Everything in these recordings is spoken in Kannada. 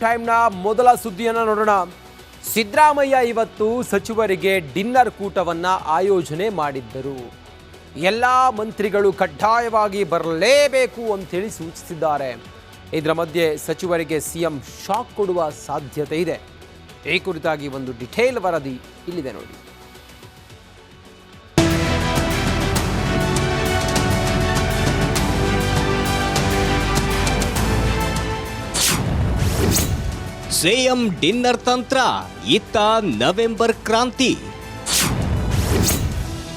ಪ್ರೈಮ್ ಟೈಮ್ನ ಮೊದಲ ಸುದ್ದಿಯನ್ನು ನೋಡೋಣ. ಸಿದ್ದರಾಮಯ್ಯ ಇವತ್ತು ಸಚಿವರಿಗೆ ಡಿನ್ನರ್ ಕೂಟವನ್ನು ಆಯೋಜನೆ ಮಾಡಿದ್ದರು. ಎಲ್ಲ ಮಂತ್ರಿಗಳು ಕಡ್ಡಾಯವಾಗಿ ಬರಲೇಬೇಕು ಅಂತೇಳಿ ಸೂಚಿಸಿದ್ದಾರೆ. ಇದರ ಮಧ್ಯೆ ಸಚಿವರಿಗೆ ಸಿಎಂ ಶಾಕ್ ಕೊಡುವ ಸಾಧ್ಯತೆ ಇದೆ. ಈ ಕುರಿತಾಗಿ ಒಂದು ಡಿಟೇಲ್ ವರದಿ ಇಲ್ಲಿದೆ ನೋಡಿ. ಸಿಎಂ ಡಿನ್ನರ್ ತಂತ್ರ ಇತ್ತ ನವೆಂಬರ್ ಕ್ರಾಂತಿ.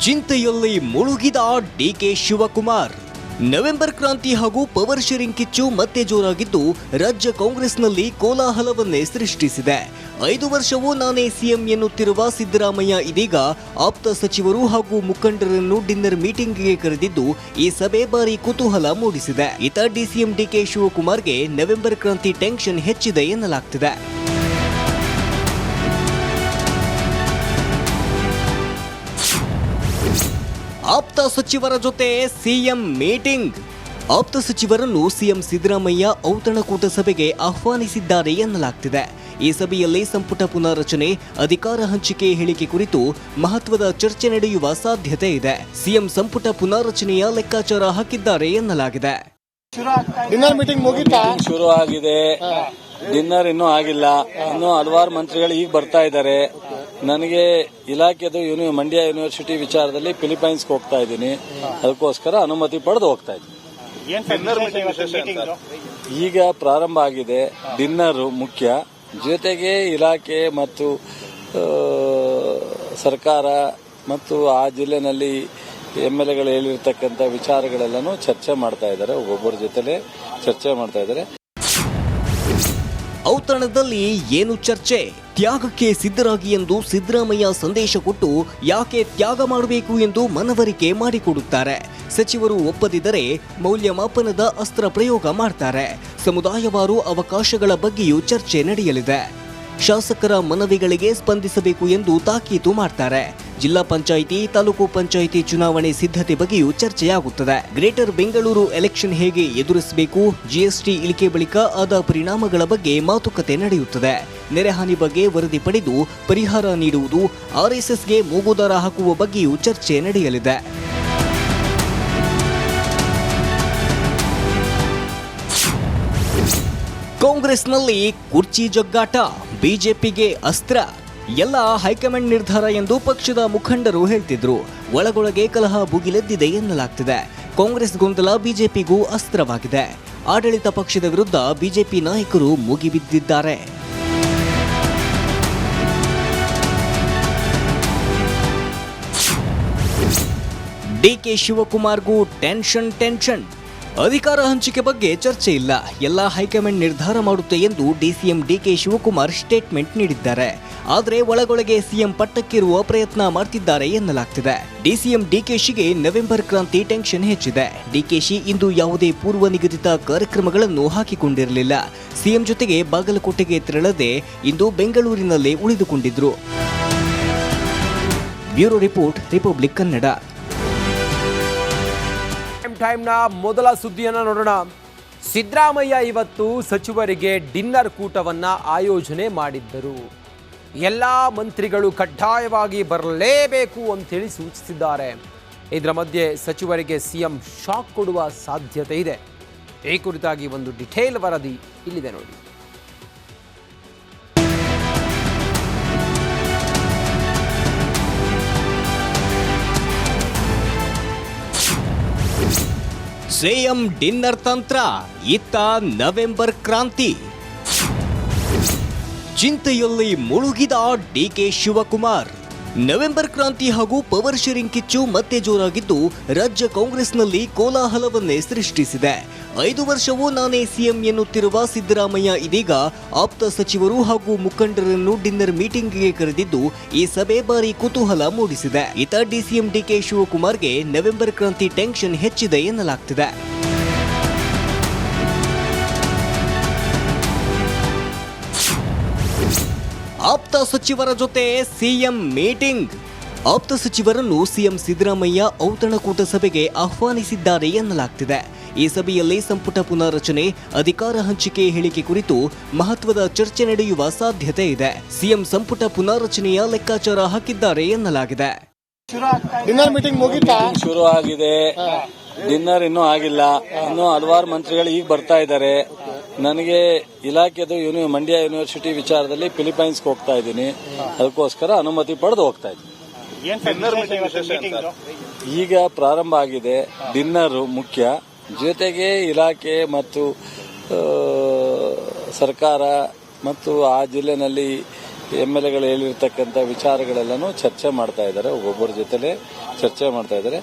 ಚಿಂತೆಯಲ್ಲಿ ಮುಳುಗಿದ ಡಿಕೆ ಶಿವಕುಮಾರ್. ನವೆಂಬರ್ ಕ್ರಾಂತಿ ಹಾಗೂ ಪವರ್ ಶೇರಿಂಗ್ ಕಿಚ್ಚು ಮತ್ತೆ ಜೋರಾಗಿದ್ದು, ರಾಜ್ಯ ಕಾಂಗ್ರೆಸ್ನಲ್ಲಿ ಕೋಲಾಹಲವನ್ನೇ ಸೃಷ್ಟಿಸಿದೆ. ಐದು ವರ್ಷವೂ ನಾನೇ ಸಿಎಂ ಎನ್ನುತ್ತಿರುವ ಸಿದ್ದರಾಮಯ್ಯ ಇದೀಗ ಆಪ್ತ ಸಚಿವರು ಹಾಗೂ ಮುಖಂಡರನ್ನು ಡಿನ್ನರ್ ಮೀಟಿಂಗ್ಗೆ ಕರೆದಿದ್ದು, ಈ ಸಭೆ ಬಾರಿ ಕುತೂಹಲ ಮೂಡಿಸಿದೆ. ಇತ ಡಿಸಿಎಂ ಡಿಕೆ ಶಿವಕುಮಾರ್ಗೆ ನವೆಂಬರ್ ಕ್ರಾಂತಿ ಟೆನ್ಷನ್ ಹೆಚ್ಚಿದೆ ಎನ್ನಲಾಗ್ತಿದೆ. ಆಪ್ತ ಸಚಿವರ ಜೊತೆ ಸಿಎಂ ಮೀಟಿಂಗ್. ಆಪ್ತ ಸಚಿವರನ್ನು ಸಿಎಂ ಸಿದ್ದರಾಮಯ್ಯ ಔತಣಕೂಟ ಸಭೆಗೆ ಆಹ್ವಾನಿಸಿದ್ದಾರೆ ಎನ್ನಲಾಗ್ತಿದೆ. ಈ ಸಭೆಯಲ್ಲಿ ಸಂಪುಟ ಪುನಾರಚನೆ ಅಧಿಕಾರ ಹಂಚಿಕೆ ಹೇಳಿಕೆ ಕುರಿತು ಮಹತ್ವದ ಚರ್ಚೆ ನಡೆಯುವ ಸಾಧ್ಯತೆ ಇದೆ. ಸಿಎಂ ಸಂಪುಟ ಪುನಾರಚನೆಯ ಲೆಕ್ಕಾಚಾರ ಹಾಕಿದ್ದಾರೆ ಎನ್ನಲಾಗಿದೆ. ಡಿನ್ನರ್ ಮೀಟಿಂಗ್ ಮುಗಿತಾ? ಶುರು ಆಗಿದೆ. ಡಿನ್ನರ್ ಇನ್ನೂ ಆಗಿಲ್ಲ. ಇನ್ನೂ ಹಲವಾರು ಮಂತ್ರಿಗಳು ಈಗ ಬರ್ತಾ ಇದ್ದಾರೆ. ನನಗೆ ಇಲಾಖೆದು ಯೂನಿ ಮಂಡ್ಯ ಯೂನಿವರ್ಸಿಟಿ ವಿಚಾರದಲ್ಲಿ ಫಿಲಿಪೈನ್ಸ್ಗೆ ಹೋಗ್ತಾ ಇದ್ದೀನಿ. ಅದಕ್ಕೋಸ್ಕರ ಅನುಮತಿ ಪಡೆದು ಹೋಗ್ತಾ ಇದ್ದೀನಿ. ಈಗ ಪ್ರಾರಂಭ ಆಗಿದೆ. ಡಿನ್ನರ್ ಮುಖ್ಯ. ಜೊತೆಗೆ ಇಲಾಖೆ ಮತ್ತು ಸರ್ಕಾರ ಮತ್ತು ಆ ಜಿಲ್ಲೆನಲ್ಲಿ ಎಂ ಎಲ್ ಎಗಳು ಹೇಳಿರ್ತಕ್ಕಂಥ ವಿಚಾರಗಳೆಲ್ಲನೂ ಚರ್ಚೆ ಮಾಡ್ತಾ ಇದ್ದಾರೆ. ಒಬ್ಬೊಬ್ಬರ ಜೊತೆಲೆ ಚರ್ಚೆ ಮಾಡ್ತಾ ಇದ್ದಾರೆ. ಔತಣದಲ್ಲಿ ಏನು ಚರ್ಚೆ? ತ್ಯಾಗಕ್ಕೆ ಸಿದ್ಧರಾಗಿ ಎಂದು ಸಿದ್ದರಾಮಯ್ಯ ಸಂದೇಶ ಕೊಟ್ಟು ಯಾಕೆ ತ್ಯಾಗ ಮಾಡಬೇಕು ಎಂದು ಮನವರಿಕೆ ಮಾಡಿಕೊಡುತ್ತಾರೆ. ಸಚಿವರು ಒಪ್ಪದಿದ್ದರೆ ಮೌಲ್ಯಮಾಪನದ ಅಸ್ತ್ರ ಪ್ರಯೋಗ ಮಾಡ್ತಾರೆ. ಸಮುದಾಯವಾರು ಅವಕಾಶಗಳ ಬಗ್ಗೆಯೂ ಚರ್ಚೆ ನಡೆಯಲಿದೆ. ಶಾಸಕರ ಮನವಿಗಳಿಗೆ ಸ್ಪಂದಿಸಬೇಕು ಎಂದು ತಾಕೀತು ಮಾಡ್ತಾರೆ. ಜಿಲ್ಲಾ ಪಂಚಾಯಿತಿ, ತಾಲೂಕು ಪಂಚಾಯಿತಿ ಚುನಾವಣೆ ಸಿದ್ಧತೆ ಬಗ್ಗೆಯೂ ಚರ್ಚೆಯಾಗುತ್ತದೆ. ಗ್ರೇಟರ್ ಬೆಂಗಳೂರು ಎಲೆಕ್ಷನ್ ಹೇಗೆ ಎದುರಿಸಬೇಕು, ಜಿಎಸ್ಟಿ ಇಳಿಕೆ ಬಳಿಕ ಆದ ಪರಿಣಾಮಗಳ ಬಗ್ಗೆ ಮಾತುಕತೆ ನಡೆಯುತ್ತದೆ. ನೆರೆಹಾನಿ ಬಗ್ಗೆ ವರದಿ ಪಡೆದು ಪರಿಹಾರ ನೀಡುವುದು, ಆರ್ಎಸ್ಎಸ್ಗೆ ಮೂಗುದಾರ ಹಾಕುವ ಬಗ್ಗೆಯೂ ಚರ್ಚೆ ನಡೆಯಲಿದೆ. ಕಾಂಗ್ರೆಸ್ನಲ್ಲಿ ಕುರ್ಚಿ ಜಗ್ಗಾಟ, ಬಿಜೆಪಿಗೆ ಅಸ್ತ್ರ. ಎಲ್ಲ ಹೈಕಮಾಂಡ್ ನಿರ್ಧಾರ ಎಂದು ಪಕ್ಷದ ಮುಖಂಡರು ಹೇಳ್ತಿದ್ರು. ಒಳಗೊಳಗೆ ಕಲಹ ಭುಗಿಲೆದ್ದಿದೆ ಎನ್ನಲಾಗ್ತಿದೆ. ಕಾಂಗ್ರೆಸ್ ಗೊಂದಲ ಬಿಜೆಪಿಗೂ ಅಸ್ತ್ರವಾಗಿದೆ. ಆಡಳಿತ ಪಕ್ಷದ ವಿರುದ್ಧ ಬಿಜೆಪಿ ನಾಯಕರು ಮುಗಿಬಿದ್ದಿದ್ದಾರೆ. ಡಿಕೆ ಶಿವಕುಮಾರ್ಗೂ ಟೆನ್ಷನ್ ಟೆನ್ಷನ್. ಅಧಿಕಾರ ಹಂಚಿಕೆ ಬಗ್ಗೆ ಚರ್ಚೆ ಇಲ್ಲ. ಎಲ್ಲ ಹೈಕಮಾಂಡ್ ನಿರ್ಧಾರ ಮಾಡುತ್ತೆ ಎಂದು ಡಿಸಿಎಂ ಡಿಕೆ ಶಿವಕುಮಾರ್ ಸ್ಟೇಟ್ಮೆಂಟ್ ನೀಡಿದ್ದಾರೆ. ಆದರೆ ಒಳಗೊಳಗೆ ಸಿಎಂ ಪಟ್ಟಕ್ಕಿರುವ ಪ್ರಯತ್ನ ಮಾಡ್ತಿದ್ದಾರೆ ಎನ್ನಲಾಗ್ತಿದೆ. ಡಿಸಿಎಂ ಡಿಕೆಶಿಗೆ ನವೆಂಬರ್ ಕ್ರಾಂತಿ ಟೆನ್ಷನ್ ಹೆಚ್ಚಿದೆ. ಡಿಕೆಶಿ ಇಂದು ಯಾವುದೇ ಪೂರ್ವ ನಿಗದಿತ ಕಾರ್ಯಕ್ರಮಗಳನ್ನು ಹಾಕಿಕೊಂಡಿರಲಿಲ್ಲ. ಸಿಎಂ ಜೊತೆಗೆ ಬಾಗಲಕೋಟೆಗೆ ತೆರಳದೆ ಇಂದು ಬೆಂಗಳೂರಿನಲ್ಲೇ ಉಳಿದುಕೊಂಡಿದ್ರು. Bureau report, Republic Kannada. ಟೈಮ್ನ ಮೊದಲ ಸುದ್ದಿಯನ್ನು ನೋಡೋಣ. ಸಿದ್ದರಾಮಯ್ಯ ಇವತ್ತು ಸಚಿವರಿಗೆ ಡಿನ್ನರ್ ಕೂಟವನ್ನು ಆಯೋಜನೆ ಮಾಡಿದ್ದರು. ಎಲ್ಲ ಮಂತ್ರಿಗಳು ಕಡ್ಡಾಯವಾಗಿ ಬರಲೇಬೇಕು ಅಂತೇಳಿ ಸೂಚಿಸಿದ್ದಾರೆ. ಇದರ ಮಧ್ಯೆ ಸಚಿವರಿಗೆ ಸಿಎಂ ಶಾಕ್ ಕೊಡುವ ಸಾಧ್ಯತೆ ಇದೆ. ಈ ಕುರಿತಾಗಿ ಒಂದು ಡಿಟೇಲ್ ವರದಿ ಇಲ್ಲಿದೆ ನೋಡಿ. ಸಿಎಂ ಡಿನ್ನರ್ ತಂತ್ರ ಇತ್ತ ನವೆಂಬರ್ ಕ್ರಾಂತಿ. ಚಿಂತೆಯಲ್ಲಿ ಮುಳುಗಿದ ಡಿಕೆ ಶಿವಕುಮಾರ್. ನವೆಂಬರ್ ಕ್ರಾಂತಿ ಹಾಗೂ ಪವರ್ ಶೇರಿಂಗ್ ಕಿಚ್ಚು ಮತ್ತೆ ಜೋರಾಗಿದ್ದು, ರಾಜ್ಯ ಕಾಂಗ್ರೆಸ್ನಲ್ಲಿ ಕೋಲಾಹಲವನ್ನೇ ಸೃಷ್ಟಿಸಿದೆ. ಐದು ವರ್ಷವೂ ನಾನೇ ಸಿಎಂ ಎನ್ನುತ್ತಿರುವ ಸಿದ್ದರಾಮಯ್ಯ ಇದೀಗ ಆಪ್ತ ಸಚಿವರು ಹಾಗೂ ಮುಖಂಡರನ್ನು ಡಿನ್ನರ್ ಮೀಟಿಂಗ್ಗೆ ಕರೆದಿದ್ದು, ಈ ಸಭೆ ಬಾರಿ ಕುತೂಹಲ ಮೂಡಿಸಿದೆ. ಇತ ಡಿಸಿಎಂ ಡಿಕೆ ಶಿವಕುಮಾರ್ಗೆ ನವೆಂಬರ್ ಕ್ರಾಂತಿ ಟೆನ್ಷನ್ ಹೆಚ್ಚಿದೆ ಎನ್ನಲಾಗ್ತಿದೆ. ಆಪ್ತ ಸಚಿವರ ಜೊತೆ ಸಿಎಂ ಮೀಟಿಂಗ್. ಆಪ್ತ ಸಚಿವರನ್ನು ಸಿಎಂ ಸಿದ್ದರಾಮಯ್ಯ ಔತಣಕೂಟ ಸಭೆಗೆ ಆಹ್ವಾನಿಸಿದ್ದಾರೆ ಎನ್ನಲಾಗ್ತಿದೆ. ಈ ಸಭೆಯಲ್ಲಿ ಸಂಪುಟ ಪುನಾರಚನೆ ಅಧಿಕಾರ ಹಂಚಿಕೆ ಹೇಳಿಕೆ ಕುರಿತು ಮಹತ್ವದ ಚರ್ಚೆ ನಡೆಯುವ ಸಾಧ್ಯತೆ ಇದೆ. ಸಿಎಂ ಸಂಪುಟ ಪುನಾರಚನೆಯ ಲೆಕ್ಕಾಚಾರ ಹಾಕಿದ್ದಾರೆ ಎನ್ನಲಾಗಿದೆ. ಡಿನ್ನರ್ ಮೀಟಿಂಗ್ ಮುಗಿತಾ? ಶುರು ಆಗಿದೆ ಡಿನ್ನರ್ ಇನ್ನೂ ಆಗಿಲ್ಲ. ಇನ್ನೂ ಹಲವಾರು ಮಂತ್ರಿಗಳು ಈಗ ಬರ್ತಾ ಇದ್ದಾರೆ. ನನಗೆ ಇಲಾಖೆದು ಯೂನಿ ಮಂಡ್ಯ ಯೂನಿವರ್ಸಿಟಿ ವಿಚಾರದಲ್ಲಿ ಫಿಲಿಪೈನ್ಸ್ಗೆ ಹೋಗ್ತಾ ಇದ್ದೀನಿ. ಅದಕ್ಕೋಸ್ಕರ ಅನುಮತಿ ಪಡೆದು ಹೋಗ್ತಾ ಇದ್ದೀನಿ. ಈಗ ಪ್ರಾರಂಭ ಆಗಿದೆ. ಡಿನ್ನರ್ ಮುಖ್ಯ. ಜೊತೆಗೆ ಇಲಾಖೆ ಮತ್ತು ಸರ್ಕಾರ ಮತ್ತು ಆ ಜಿಲ್ಲೆನಲ್ಲಿ ಎಂ ಎಲ್ ಎಗಳು ಹೇಳಿರ್ತಕ್ಕಂಥ ವಿಚಾರಗಳೆಲ್ಲನೂ ಚರ್ಚೆ ಮಾಡ್ತಾ ಇದ್ದಾರೆ. ಒಬ್ಬೊಬ್ಬರ ಜೊತೆಲೆ ಚರ್ಚೆ ಮಾಡ್ತಾ ಇದ್ದಾರೆ.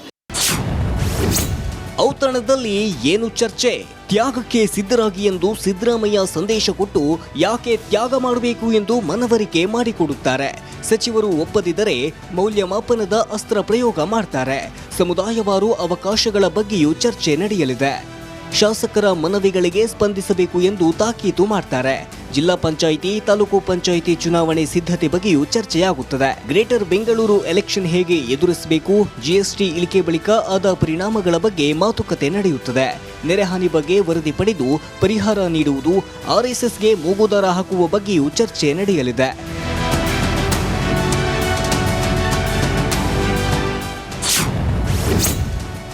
ಔತಣದಲ್ಲಿ ಏನು ಚರ್ಚೆ? ತ್ಯಾಗಕ್ಕೆ ಸಿದ್ಧರಾಗಿ ಎಂದು ಸಿದ್ದರಾಮಯ್ಯ ಸಂದೇಶ ಕೊಟ್ಟು ಯಾಕೆ ತ್ಯಾಗ ಮಾಡಬೇಕು ಎಂದು ಮನವರಿಕೆ ಮಾಡಿಕೊಡುತ್ತಾರೆ. ಸಚಿವರು ಒಪ್ಪದಿದ್ದರೆ ಮೌಲ್ಯಮಾಪನದ ಅಸ್ತ್ರ ಪ್ರಯೋಗ ಮಾಡ್ತಾರೆ. ಸಮುದಾಯವಾರು ಅವಕಾಶಗಳ ಬಗ್ಗೆಯೂ ಚರ್ಚೆ ನಡೆಯಲಿದೆ. ಶಾಸಕರ ಮನವಿಗಳಿಗೆ ಸ್ಪಂದಿಸಬೇಕು ಎಂದು ತಾಕೀತು ಮಾಡ್ತಾರೆ. ಜಿಲ್ಲಾ ಪಂಚಾಯಿತಿ, ತಾಲೂಕು ಪಂಚಾಯಿತಿ ಚುನಾವಣೆ ಸಿದ್ಧತೆ ಬಗ್ಗೆಯೂ ಚರ್ಚೆಯಾಗುತ್ತದೆ. ಗ್ರೇಟರ್ ಬೆಂಗಳೂರು ಎಲೆಕ್ಷನ್ ಹೇಗೆ ಎದುರಿಸಬೇಕು ಜಿಎಸ್ಟಿ ಇಳಿಕೆ ಬಳಿಕ ಆದ ಪರಿಣಾಮಗಳ ಬಗ್ಗೆ ಮಾತುಕತೆ ನಡೆಯುತ್ತದೆ. ನೆರೆಹಾನಿ ಬಗ್ಗೆ ವರದಿ ಪಡೆದು ಪರಿಹಾರ ನೀಡುವುದು ಆರ್ಎಸ್ಎಸ್ಗೆ ಮೂಗುದಾರ ಹಾಕುವ ಬಗ್ಗೆಯೂ ಚರ್ಚೆ ನಡೆಯಲಿದೆ.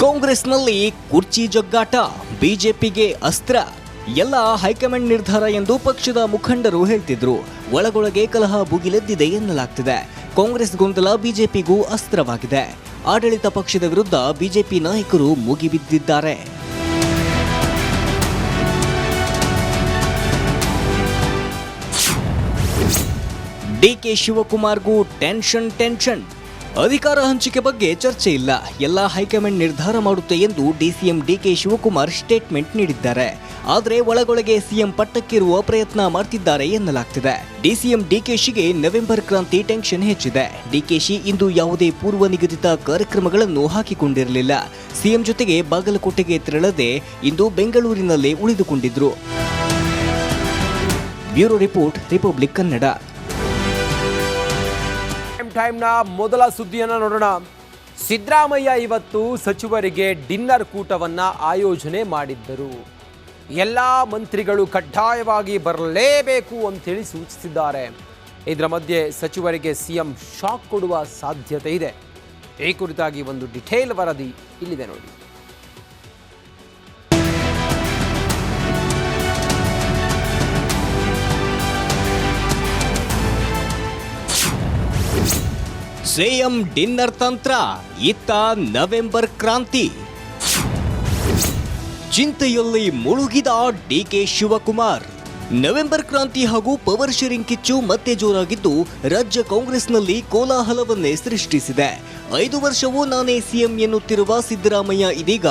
ಕಾಂಗ್ರೆಸ್ನಲ್ಲಿ ಕುರ್ಚಿ ಜಗ್ಗಾಟ, ಬಿಜೆಪಿಗೆ ಅಸ್ತ್ರ ಎಲ್ಲ ಹೈಕಮಾಂಡ್ ನಿರ್ಧಾರ ಎಂದು ಪಕ್ಷದ ಮುಖಂಡರು ಹೇಳ್ತಿದ್ರು. ಒಳಗೊಳಗೆ ಕಲಹ ಭುಗಿಲೆದ್ದಿದೆ ಎನ್ನಲಾಗ್ತಿದೆ. ಕಾಂಗ್ರೆಸ್ ಗೊಂದಲ ಬಿಜೆಪಿಗೂ ಅಸ್ತ್ರವಾಗಿದೆ. ಆಡಳಿತ ಪಕ್ಷದ ವಿರುದ್ಧ ಬಿಜೆಪಿ ನಾಯಕರು ಮುಗಿಬಿದ್ದಿದ್ದಾರೆ. ಡಿಕೆ ಶಿವಕುಮಾರ್ಗೂ ಟೆನ್ಷನ್ ಟೆನ್ಷನ್. ಅಧಿಕಾರ ಹಂಚಿಕೆ ಬಗ್ಗೆ ಚರ್ಚೆ ಇಲ್ಲ. ಎಲ್ಲ ಹೈಕಮಾಂಡ್ ನಿರ್ಧಾರ ಮಾಡುತ್ತೆ ಎಂದು ಡಿಸಿಎಂ ಡಿಕೆ ಶಿವಕುಮಾರ್ ಸ್ಟೇಟ್ಮೆಂಟ್ ನೀಡಿದ್ದಾರೆ. ಆದರೆ ಒಳಗೊಳಗೆ ಸಿಎಂ ಪಟ್ಟಕ್ಕಿರುವ ಪ್ರಯತ್ನ ಮಾಡ್ತಿದ್ದಾರೆ ಎನ್ನಲಾಗ್ತಿದೆ. ಡಿಸಿಎಂ ಡಿಕೆಶಿಗೆ ನವೆಂಬರ್ ಕ್ರಾಂತಿ ಟೆನ್ಷನ್ ಹೆಚ್ಚಿದೆ. ಡಿಕೆಶಿ ಇಂದು ಯಾವುದೇ ಪೂರ್ವ ನಿಗದಿತ ಕಾರ್ಯಕ್ರಮಗಳನ್ನು ಹಾಕಿಕೊಂಡಿರಲಿಲ್ಲ. ಸಿಎಂ ಜೊತೆಗೆ ಬಾಗಲಕೋಟೆಗೆ ತೆರಳದೆ ಇಂದು ಬೆಂಗಳೂರಿನಲ್ಲೇ ಉಳಿದುಕೊಂಡಿದ್ರು. Bureau report, Republic Kannada. ಟೈಮ್ನ ಮೊದಲ ಸುದ್ದಿಯನ್ನು ನೋಡೋಣ. ಸಿದ್ದರಾಮಯ್ಯ ಇವತ್ತು ಸಚಿವರಿಗೆ ಡಿನ್ನರ್ ಕೂಟವನ್ನು ಆಯೋಜನೆ ಮಾಡಿದ್ದರು. ಎಲ್ಲ ಮಂತ್ರಿಗಳು ಕಡ್ಡಾಯವಾಗಿ ಬರಲೇಬೇಕು ಅಂತೇಳಿ ಸೂಚಿಸಿದ್ದಾರೆ. ಇದರ ಮಧ್ಯೆ ಸಚಿವರಿಗೆ ಸಿಎಂ ಶಾಕ್ ಕೊಡುವ ಸಾಧ್ಯತೆ ಇದೆ. ಈ ಕುರಿತಾಗಿ ಒಂದು ಡಿಟೇಲ್ ವರದಿ ಇಲ್ಲಿದೆ ನೋಡಿ. ಸಿಎಂ ಡಿನ್ನರ್ ತಂತ್ರ ಇತ್ತ ನವೆಂಬರ್ ಕ್ರಾಂತಿ. ಚಿಂತೆಯಲ್ಲಿ ಮುಳುಗಿದ ಡಿಕೆ ಶಿವಕುಮಾರ್. ನವೆಂಬರ್ ಕ್ರಾಂತಿ ಹಾಗೂ ಪವರ್ ಶೇರಿಂಗ್ ಕಿಚ್ಚು ಮತ್ತೆ ಜೋರಾಗಿದ್ದು, ರಾಜ್ಯ ಕಾಂಗ್ರೆಸ್ನಲ್ಲಿ ಕೋಲಾಹಲವನ್ನೇ ಸೃಷ್ಟಿಸಿದೆ. ಐದು ವರ್ಷವೂ ನಾನೇ ಸಿಎಂ ಎನ್ನುತ್ತಿರುವ ಸಿದ್ದರಾಮಯ್ಯ ಇದೀಗ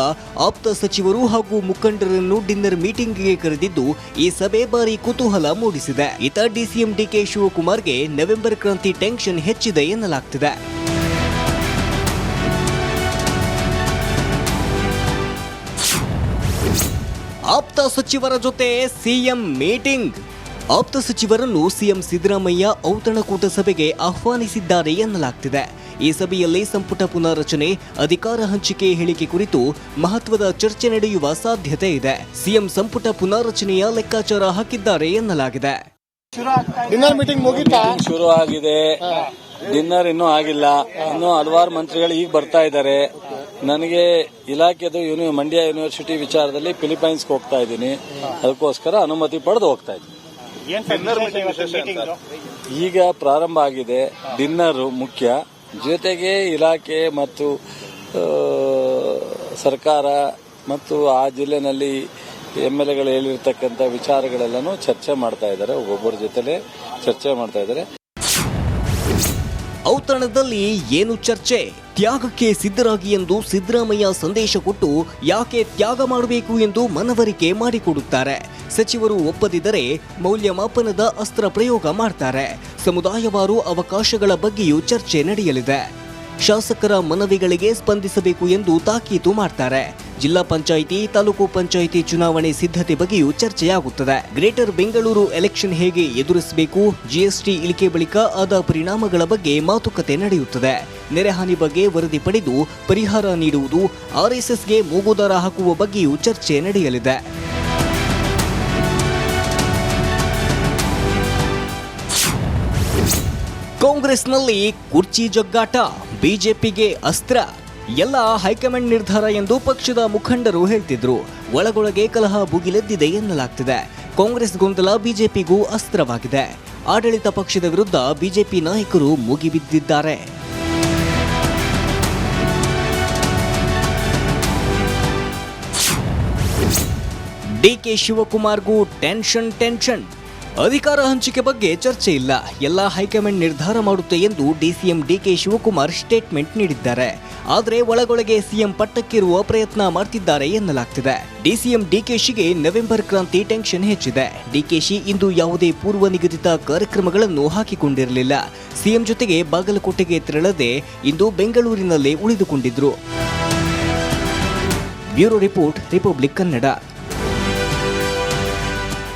ಆಪ್ತ ಸಚಿವರು ಹಾಗೂ ಮುಖಂಡರನ್ನು ಡಿನ್ನರ್ ಮೀಟಿಂಗ್ಗೆ ಕರೆದಿದ್ದು, ಈ ಸಭೆ ಬಾರಿ ಕುತೂಹಲ ಮೂಡಿಸಿದೆ. ಇತ ಡಿಸಿಎಂ ಡಿಕೆ ಶಿವಕುಮಾರ್ಗೆ ನವೆಂಬರ್ ಕ್ರಾಂತಿ ಟೆನ್ಷನ್ ಹೆಚ್ಚಿದೆ ಎನ್ನಲಾಗ್ತಿದೆ. ಆಪ್ತ ಸಚಿವರ ಜೊತೆ ಸಿಎಂ ಮೀಟಿಂಗ್. ಆಪ್ತ ಸಚಿವರನ್ನು ಸಿಎಂ ಸಿದ್ದರಾಮಯ್ಯ ಔತಣಕೂಟ ಸಭೆಗೆ ಆಹ್ವಾನಿಸಿದ್ದಾರೆ ಎನ್ನಲಾಗ್ತಿದೆ. ಈ ಸಭೆಯಲ್ಲಿ ಸಂಪುಟ ಪುನಾರಚನೆ ಅಧಿಕಾರ ಹಂಚಿಕೆ ಹೇಳಿಕೆ ಕುರಿತು ಮಹತ್ವದ ಚರ್ಚೆ ನಡೆಯುವ ಸಾಧ್ಯತೆ ಇದೆ. ಸಿಎಂ ಸಂಪುಟ ಪುನಾರಚನೆಯ ಲೆಕ್ಕಾಚಾರ ಹಾಕಿದ್ದಾರೆ ಎನ್ನಲಾಗಿದೆ. ಡಿನ್ನರ್ ಮೀಟಿಂಗ್ ಮುಗಿತಾ? ಶುರು ಆಗಿದೆ. ಡಿನ್ನರ್ ಇನ್ನೂ ಆಗಿಲ್ಲ. ಇನ್ನೂ ಹಲವಾರು ಮಂತ್ರಿಗಳು ಈಗ ಬರ್ತಾ ಇದ್ದಾರೆ. ನನಗೆ ಇಲಾಖೆದು ಯೂನಿ ಮಂಡ್ಯ ಯೂನಿವರ್ಸಿಟಿ ವಿಚಾರದಲ್ಲಿ ಫಿಲಿಪೈನ್ಸ್ಗೆ ಹೋಗ್ತಾ ಇದ್ದೀನಿ. ಅದಕ್ಕೋಸ್ಕರ ಅನುಮತಿ ಪಡೆದು ಹೋಗ್ತಾ ಇದ್ದೀನಿ. ಈಗ ಪ್ರಾರಂಭ ಆಗಿದೆ. ಡಿನ್ನರ್ ಮುಖ್ಯ. ಜೊತೆಗೆ ಇಲಾಖೆ ಮತ್ತು ಸರ್ಕಾರ ಮತ್ತು ಆ ಜಿಲ್ಲೆನಲ್ಲಿ ಎಂ ಎಲ್ ಎಗಳು ಹೇಳಿರ್ತಕ್ಕಂಥ ವಿಚಾರಗಳೆಲ್ಲನೂ ಚರ್ಚೆ ಮಾಡ್ತಾ ಇದ್ದಾರೆ. ಒಬ್ಬೊಬ್ಬರ ಜೊತೆಲೆ ಚರ್ಚೆ ಮಾಡ್ತಾ ಇದ್ದಾರೆ. ಔತಣದಲ್ಲಿ ಏನು ಚರ್ಚೆ? ತ್ಯಾಗಕ್ಕೆ ಸಿದ್ಧರಾಗಿ ಎಂದು ಸಿದ್ದರಾಮಯ್ಯ ಸಂದೇಶ ಕೊಟ್ಟು ಯಾಕೆ ತ್ಯಾಗ ಮಾಡಬೇಕು ಎಂದು ಮನವರಿಕೆ ಮಾಡಿಕೊಡುತ್ತಾರೆ. ಸಚಿವರು ಒಪ್ಪದಿದ್ದರೆ ಮೌಲ್ಯಮಾಪನದ ಅಸ್ತ್ರ ಪ್ರಯೋಗ ಮಾಡ್ತಾರೆ. ಸಮುದಾಯವಾರು ಅವಕಾಶಗಳ ಬಗ್ಗೆಯೂ ಚರ್ಚೆ ನಡೆಯಲಿದೆ. ಶಾಸಕರ ಮನವಿಗಳಿಗೆ ಸ್ಪಂದಿಸಬೇಕು ಎಂದು ತಾಕೀತು ಮಾಡ್ತಾರೆ. ಜಿಲ್ಲಾ ಪಂಚಾಯಿತಿ, ತಾಲೂಕು ಪಂಚಾಯಿತಿ ಚುನಾವಣೆ ಸಿದ್ಧತೆ ಬಗ್ಗೆಯೂ ಚರ್ಚೆಯಾಗುತ್ತದೆ. ಗ್ರೇಟರ್ ಬೆಂಗಳೂರು ಎಲೆಕ್ಷನ್ ಹೇಗೆ ಎದುರಿಸಬೇಕು, ಜಿಎಸ್ಟಿ ಇಳಿಕೆ ಬಳಿಕ ಆದ ಪರಿಣಾಮಗಳ ಬಗ್ಗೆ ಮಾತುಕತೆ ನಡೆಯುತ್ತದೆ. ನೆರೆಹಾನಿ ಬಗ್ಗೆ ವರದಿ ಪಡೆದು ಪರಿಹಾರ ನೀಡುವುದು, ಆರ್ಎಸ್ಎಸ್ಗೆ ಮೂಗುದಾರ ಹಾಕುವ ಬಗ್ಗೆಯೂ ಚರ್ಚೆ ನಡೆಯಲಿದೆ. ಕಾಂಗ್ರೆಸ್ನಲ್ಲಿ ಕುರ್ಚಿ ಜಗ್ಗಾಟ, ಬಿಜೆಪಿಗೆ ಅಸ್ತ್ರ. ಎಲ್ಲ ಹೈಕಮಾಂಡ್ ನಿರ್ಧಾರ ಎಂದು ಪಕ್ಷದ ಮುಖಂಡರು ಹೇಳ್ತಿದ್ರು. ಒಳಗೊಳಗೆ ಕಲಹ ಭುಗಿಲೆದ್ದಿದೆ ಎನ್ನಲಾಗ್ತಿದೆ. ಕಾಂಗ್ರೆಸ್ ಗೊಂದಲ ಬಿಜೆಪಿಗೂ ಅಸ್ತ್ರವಾಗಿದೆ. ಆಡಳಿತ ಪಕ್ಷದ ವಿರುದ್ಧ ಬಿಜೆಪಿ ನಾಯಕರು ಮುಗಿಬಿದ್ದಿದ್ದಾರೆ. ಡಿಕೆ ಶಿವಕುಮಾರ್ಗೂ ಟೆನ್ಷನ್ ಟೆನ್ಷನ್. ಅಧಿಕಾರ ಹಂಚಿಕೆ ಬಗ್ಗೆ ಚರ್ಚೆ ಇಲ್ಲ. ಎಲ್ಲ ಹೈಕಮಾಂಡ್ ನಿರ್ಧಾರ ಮಾಡುತ್ತೆ ಎಂದು ಡಿಸಿಎಂ ಡಿಕೆ ಶಿವಕುಮಾರ್ ಸ್ಟೇಟ್ಮೆಂಟ್ ನೀಡಿದ್ದಾರೆ. ಆದರೆ ಒಳಗೊಳಗೆ ಸಿಎಂ ಪಟ್ಟಕ್ಕಿರುವ ಪ್ರಯತ್ನ ಮಾಡ್ತಿದ್ದಾರೆ ಎನ್ನಲಾಗ್ತಿದೆ. ಡಿಸಿಎಂ ಡಿಕೆಶಿಗೆ ನವೆಂಬರ್ ಕ್ರಾಂತಿ ಟೆನ್ಷನ್ ಹೆಚ್ಚಿದೆ. ಡಿಕೆಶಿ ಇಂದು ಯಾವುದೇ ಪೂರ್ವ ನಿಗದಿತ ಕಾರ್ಯಕ್ರಮಗಳನ್ನು ಹಾಕಿಕೊಂಡಿರಲಿಲ್ಲ. ಸಿಎಂ ಜೊತೆಗೆ ಬಾಗಲಕೋಟೆಗೆ ತೆರಳದೆ ಇಂದು ಬೆಂಗಳೂರಿನಲ್ಲೇ ಉಳಿದುಕೊಂಡಿದ್ರು. Bureau report, Republic Kannada.